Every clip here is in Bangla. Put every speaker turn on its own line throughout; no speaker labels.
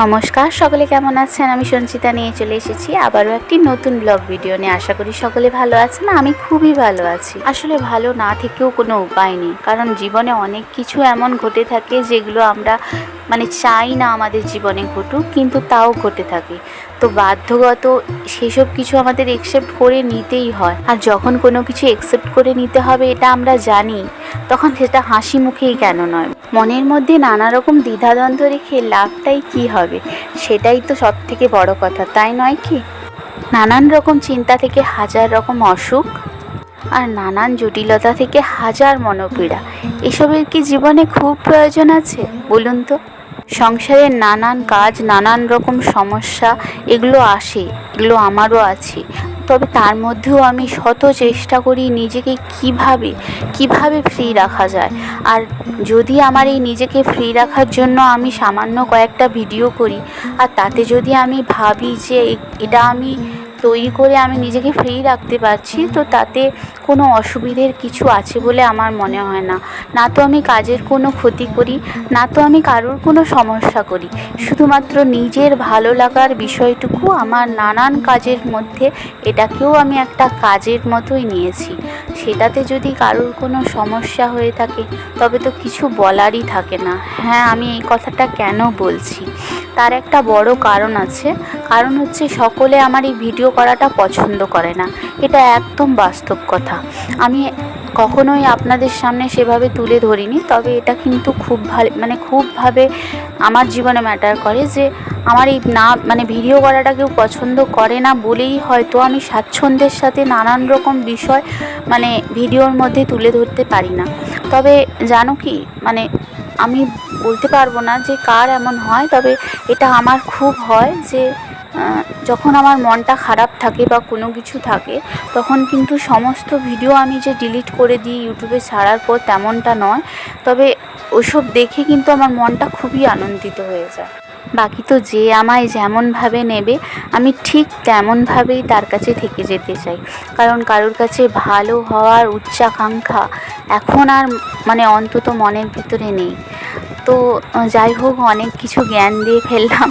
নমস্কার, সকলে কেমন আছেন? আমি সঞ্চিতা নিয়ে চলে এসেছি আবারও একটি নতুন ব্লগ ভিডিও নিয়ে। আশা করি সকলে ভালো আছেন, আমি খুবই ভালো আছি। আসলে ভালো না থেকেও কোনো উপায় নেই, কারণ জীবনে অনেক কিছু এমন ঘটে থাকে যেগুলো আমরা মানে চাই না আমাদের জীবনে ঘটুক, কিন্তু তাও ঘটে থাকে। তো বাধ্যগত সেসব কিছু আমাদের একসেপ্ট করে নিতেই হয়। আর যখন কোনো কিছু একসেপ্ট করে নিতে হবে, এটা আমরা জানি তখন সেটা হাসি মুখেই কেন নয়? মনের মধ্যে নানা রকম দ্বিধাদ্বন্দ্ব রেখে লাভটাই কি হবে? সেটাই তো সব থেকে বড় কথা, তাই নয় কি? নানান রকম চিন্তা থেকে হাজার রকম অসুখ আর নানান জটিলতা থেকে হাজার মনোপীড়া। এসবের কি জীবনে খুব প্রয়োজন আছে? বলুন তো। সংসারের নানান কাজ, নানান রকম সমস্যা, এগুলো আসে, এগুলো আমারও আছে। তবে তার মধ্যেও আমি শত চেষ্টা করি নিজেকে কীভাবে কীভাবে ফ্রি রাখা যায়। আর যদি আমার এই নিজেকে ফ্রি রাখার জন্য আমি সামান্য কয়েকটা ভিডিও করি, আর তাতে যদি আমি ভাবি যে এটা আমি তৈরি করে আমি নিজেকে ফ্রি রাখতে পারছি, তো তাতে কোনো অসুবিধের কিছু আছে বলে আমার মনে হয় না। না তো আমি কাজের কোনো ক্ষতি করি, না তো আমি কারোর কোনো সমস্যা করি। শুধুমাত্র নিজের ভালো লাগার বিষয়টুকু, আমার নানান কাজের মধ্যে এটাকেও আমি একটা কাজের মতোই নিয়েছি। সেটাতে যদি কারোর কোনো সমস্যা হয়ে থাকে, তবে তো কিছু বলারই থাকে না। হ্যাঁ আমি এই কথাটা কেন বলছি? তার একটা বড় কারণ আছে। কারণ হচ্ছে সকলে আমার এই ভিডিও করাটা পছন্দ করে না। এটা একদম বাস্তব কথা। আমি কখনোই আপনাদের সামনে সেভাবে তুলে ধরিনি, তবে এটা কিন্তু খুব ভালো মানে খুবভাবে আমার জীবনে ম্যাটার করে যে আমার এই না মানে ভিডিও করাটা কেউ পছন্দ করে না বলেই হয়তো আমি স্বাচ্ছন্দ্যের সাথে নানান রকম বিষয় মানে ভিডিওর মধ্যে তুলে ধরতে পারি না। তবে জানো কি মানে আমি বলতে পারব না যে কার এমন হয়, তবে এটা আমার খুব হয় যে যখন আমার মনটা খারাপ থাকে বা কোনো কিছু থাকে, তখন কিন্তু সমস্ত ভিডিও আমি যে ডিলিট করে দিই ইউটিউবে ছাড়ার পর তেমনটা নয়। তবে ওসব দেখে কিন্তু আমার মনটা খুবই আনন্দিত হয়ে যায়। বাকি তো যে আমায় যেমনভাবে নেবে, আমি ঠিক তেমনভাবেই তার কাছে থেকে যেতে চাই। কারণ কারোর কাছে ভালো হওয়ার উচ্চাকাঙ্ক্ষা এখন আর মানে অন্তত মনের ভিতরে নেই। তো যাই হোক, অনেক কিছু জ্ঞান দিয়ে ফেললাম।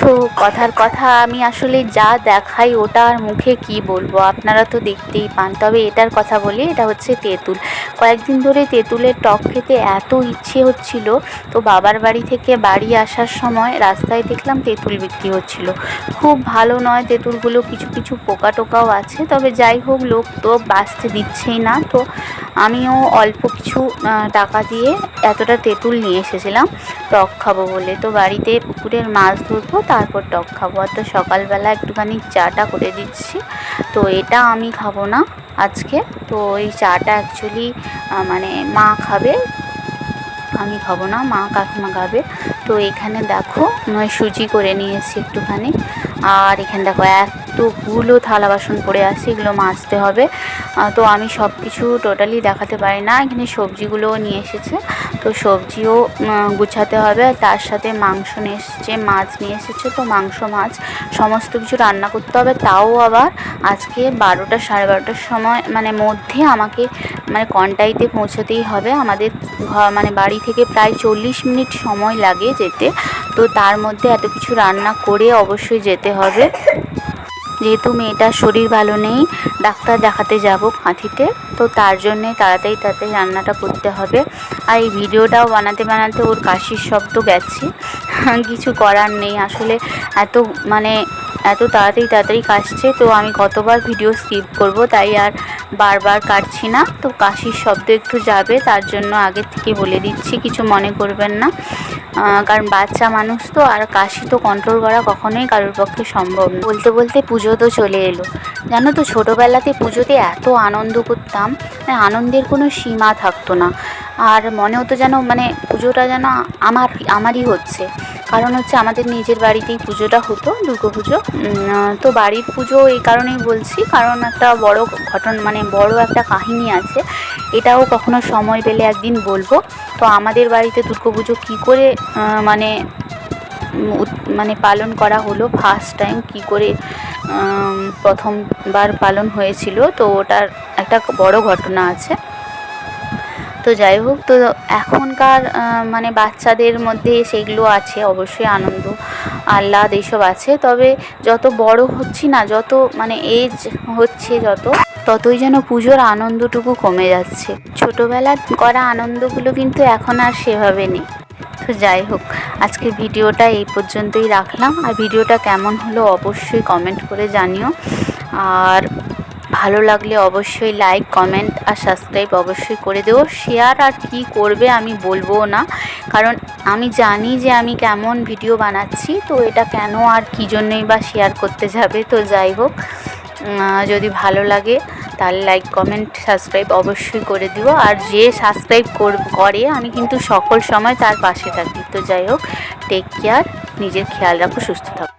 তো কথার কথা, আমি আসলে যা দেখাই ওটা আর মুখে কি বলব? আপনারা তো দেখতেই পান। তবে এটার কথা বলি, এটা হচ্ছে তেঁতুল। কয়েকদিন ধরে তেঁতুলের টক খেতে এত ইচ্ছে হচ্ছিল, তো বাবার বাড়ি থেকে বাড়ি আসার সময় রাস্তায় দেখলাম তেঁতুল বিক্রি হচ্ছিল। খুব ভালো নয় তেঁতুলগুলো, কিছু কিছু পোকা টোকাও আছে, তবে যাই হোক, লোক তো বাঁচতে দিচ্ছেই না। তো আমিও অল্প কিছু টাকা দিয়ে এতটা তেঁতুল নিয়ে এসেছিলাম টক খাব বলে। তো বাড়িতে পুকুরের মাছ ধরবো, তারপর টক খাব। আর তো সকালবেলা একটুখানি চাটা করে দিচ্ছি। তো এটা আমি খাব না আজকে। তো এই চাটা অ্যাকচুয়ালি মানে মা খাবে, আমি খাব না, মা কাকিমা খাবে। তো এখানে দেখো নয় সুজি করে নিয়েছি একটুখানি। আর এখানে দেখো এতগুলো থালা বাসন পড়ে আছে, এগুলো মাজতে হবে। তো আমি সব কিছু টোটালি দেখাতে পারি না, এখানে সবজিগুলোও নিয়ে এসেছে। তো সবজিও গুছাতে হবে তার সাথে মাংস নিয়ে এসেছে, মাছ নিয়ে এসেছে, তো মাংস, মাছ সমস্ত কিছু রান্না করতে হবে। তাও আবার আজকে বারোটা, সাড়ে বারোটার সময় মানে মধ্যে আমাকে মানে কন্টাইতে পৌঁছাতেই হবে। আমাদের মানে বাড়ি থেকে প্রায় চল্লিশ মিনিট সময় লাগে যেতে। তো তার মধ্যে এত কিছু রান্না করে অবশ্যই যেতে হবে। যেহেতু মেয়েটার শরীর ভালো নেই, ডাক্তার দেখাতে যাব কাঁথিতে তো তার জন্যে তাড়াতাড়ি তাড়াতাড়ি রান্নাটা করতে হবে। আর এই ভিডিওটাও বানাতে বানাতে ওর কাশির শব্দ গেছে। কিছু করার নেই। আসলে এত মানে এত তাড়াতাড়ি তাড়াতাড়ি কাশছে, তো আমি কতবার ভিডিও স্কিপ করব, তাই আর বারবার কাটছি না। তো কাশির শব্দ একটু যাবে, তার জন্য আগে থেকে বলে দিচ্ছি, কিছু মনে করবেন না। কারণ বাচ্চা মানুষ তো, আর কাশি তো কন্ট্রোল করা কখনোই কারোর পক্ষে সম্ভব না। বলতে বলতে পুজো তো চলে এলো। জানো তো, ছোটোবেলাতে পুজোতে এত আনন্দ করতাম মানে আনন্দের কোনো সীমা থাকতো না। আর মনে হতো যেন মানে পুজোটা যেন আমার আমারই হচ্ছে। কারণ হচ্ছে আমাদের নিজের বাড়িতেই পুজোটা হতো, দুর্গা পুজো। তো বাড়ির পুজো এই কারণেই বলছি, কারণ একটা বড় ঘটনা মানে বড় একটা কাহিনী আছে, এটাও কখনো সময় পেলে একদিন বলব। তো আমাদের বাড়িতে দুর্গা পুজো কী করে মানে মানে পালন করা হলো ফার্স্ট টাইম কি করে প্রথমবার পালন হয়েছিল, তো ওটার একটা বড় ঘটনা আছে। তো যাই হোক, তো এখনকার মানে বাচ্চাদের মধ্যে সেগুলো আছে, অবশ্যই আনন্দ, আহ্লাদ এইসব আছে। তবে যত বড় হচ্ছি না, যত মানে এজ হচ্ছে যত, ততই যেন পুজোর আনন্দটুকু কমে যাচ্ছে। ছোটোবেলার করা আনন্দগুলো কিন্তু এখন আর সেভাবে নেই। তো যাই হোক আজকে ভিডিওটা এই পর্যন্তই রাখলাম। আর ভিডিওটা কেমন হলো অবশ্যই কমেন্ট করে জানিও। আর ভালো লাগলে অবশ্যই লাইক কমেন্ট আর সাবস্ক্রাইব অবশ্যই করে দেবো শেয়ার আর কি করবে আমি বলব না। কারণ আমি জানি যে আমি কেমন ভিডিও বানাচ্ছি, তো এটা কেন আর কী জন্যই বা শেয়ার করতে যাবে, তো যাই হোক। যদি ভালো লাগে, তাহলে লাইক কমেন্ট সাবস্ক্রাইব অবশ্যই করে দিও। আর যে সাবস্ক্রাইব করে আমি কিন্তু সকল সময় তার পাশে থাকি। তো যাই হোক টেক কেয়ার নিজের খেয়াল রাখো, সুস্থ থাকো।